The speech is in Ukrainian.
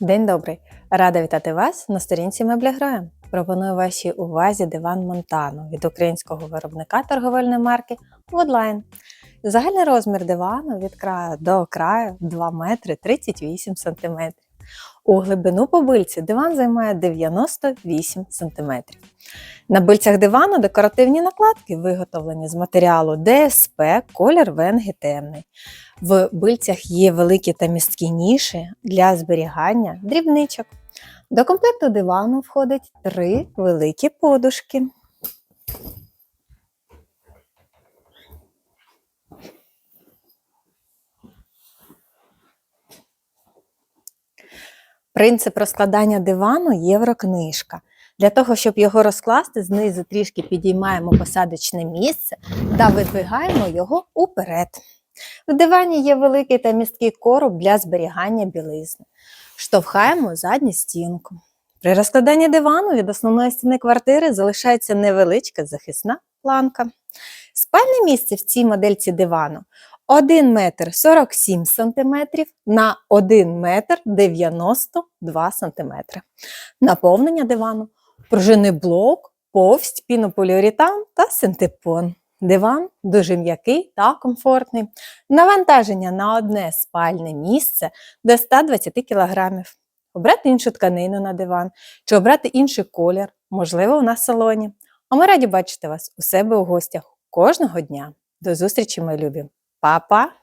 День добрий! Рада вітати вас на сторінці Мебля Гроя. Пропоную вашій увазі диван Монтано від українського виробника торговельної марки Woodline. Загальний розмір дивану від краю до краю 2 метри 38 см. У глибину по бильці диван займає 98 см. На бильцях дивану декоративні накладки виготовлені з матеріалу ДСП, колір венги темний. В бильцях є великі та місткі ніші для зберігання дрібничок. До комплекту дивану входить три великі подушки. Принцип розкладання дивану єврокнижка. Для того, щоб його розкласти, знизу трішки підіймаємо посадочне місце та видвигаємо його уперед. В дивані є великий та місткий короб для зберігання білизни. Штовхаємо задню стінку. При розкладанні дивану від основної стіни квартири залишається невеличка захисна планка. Спальне місце в цій модельці дивану 1 метр 47 см на 1 метр 92 см. Наповнення дивану пружинний блок, повсть, пінополіуретан та синтепон. Диван дуже м'який та комфортний. Навантаження на одне спальне місце до 120 кг. Обрати іншу тканину на диван чи обрати інший колір, можливо, на салоні. А ми раді бачити вас у себе у гостях кожного дня. До зустрічі, мої любі! Papa